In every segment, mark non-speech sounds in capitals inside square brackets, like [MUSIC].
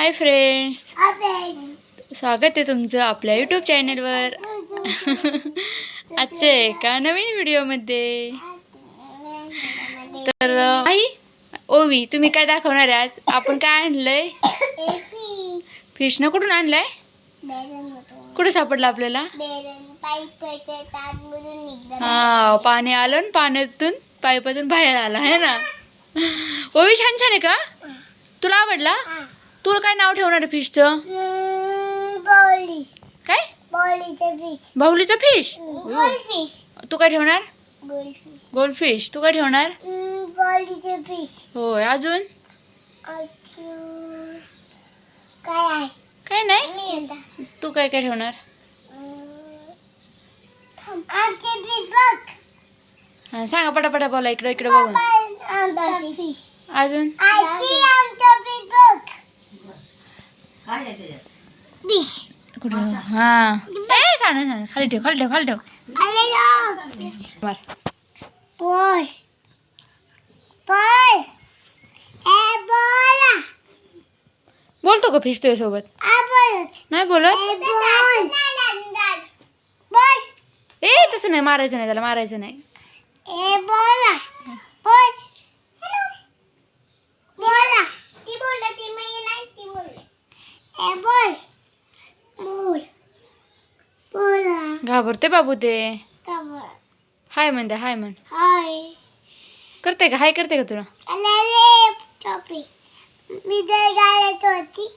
Hi friends स्वागत आहे तुमचं आपल्या यूट्यूब चॅनलवर [LAUGHS] आजच्या एका नवीन व्हिडिओमध्ये तर आई ओवी तुम्ही काय दाखवणार आहे आज? आपण काय आणलंय? फिश न कुठून आणलंय? कुठे सापडलं आपल्याला? हा पाणी आलं ना पाण्यातून पाईपातून बाहेर आला आहे ना? ओवी छान छान आहे का? तुला आवडला? तुला काय नाव ठेवणार आहे फिशचं? बॉली काय? बॉलीचे फिश बाहुलीचं फिश गोल्डफिश तू काय ठेवणार? गोल्डफिश गोल्ड फिश तू काय ठेवणार? बॉलीचे फिश होय अजून? अजून काय आहे? काय नाही. मी आता? तू काय काय ठेवणार? आमचे फिश बघ. हा सांगा पटापटा बोला इकडे इकडे बघून. आमचा फिश अजून? आजी आमचा फिश बघ फिश कुठे हा ए सांग सांग खाली ठेव खाली ठेव खाली ठेव आले ना मार. बॉल बॉल ए बॉल बोलतो का फिश तुझ्यासोबत आ बॉल नाही बोलत ए बॉल बॉल ए तसं नाही मारायचं नाही त्याला मारायचं नाही ए बोला बोल हॅलो बोला ती बोलला ती मी नाही ती बोलले ए बोल बोल बोला घाबरते बाबू ते हाय म्हणते हाय म्हण. हाय. करते का? हाय करते का तुला? होती.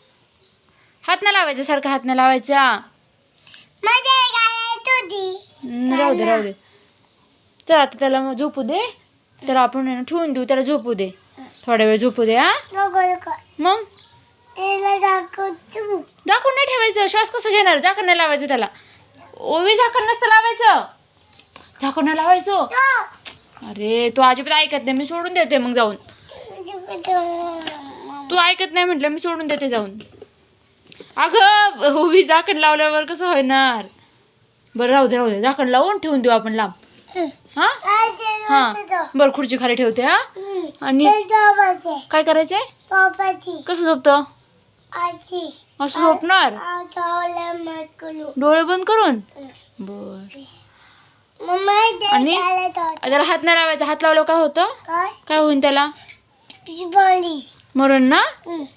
नाही लावायचा सारखा हात नाही लावायचा. न, राहू दे राहू दे. चल आता त्याला मग झोपू दे. तर आपण ना ठेवून देऊ त्याला झोपू दे. थोडा वेळ झोपू दे हा. मग? त्याला दाखव तू झाकून नाही ठेवायचं श्वास कसं घेणार? झाकण नाही लावायचं त्याला. ओवी झाकण नसतं लावायचं. झाकण लावायचं. अरे तू अजिबात ऐकत नाही मी सोडून देते मग जाऊन. तू ऐकत नाही म्हटलं मी सोडून देते जाऊन. अगं ओवी झाकण लावल्यावर कसं होणार? बरं राहू दे राहू दे. झाकण लावून ठेवून देऊ आपण लांब. हा? हा. बरं खुर्ची खाली ठेवते हा? आणि काय करायचंय? कसं झोपतं? असं झोपणार? डोळे बंद करून? बर. मम्मा आणि? त्याला हात नाही लावायचा. हात लावलं काय होतं? काय? होईन त्याला? मरून ना?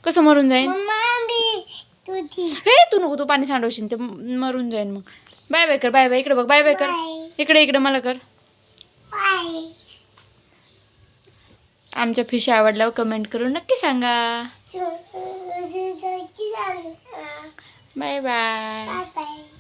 कसं मरून तुझी. हे तू नको तू पाणी सांडवशील. ते मरून जाईन मग. बाय बाय कर बाय बाय. इकडे बघ बाय बाय कर. इकडे इकडे मला कर. आमच्या फिश आवडल्यावर कमेंट करून नक्की सांगा. Bye bye bye bye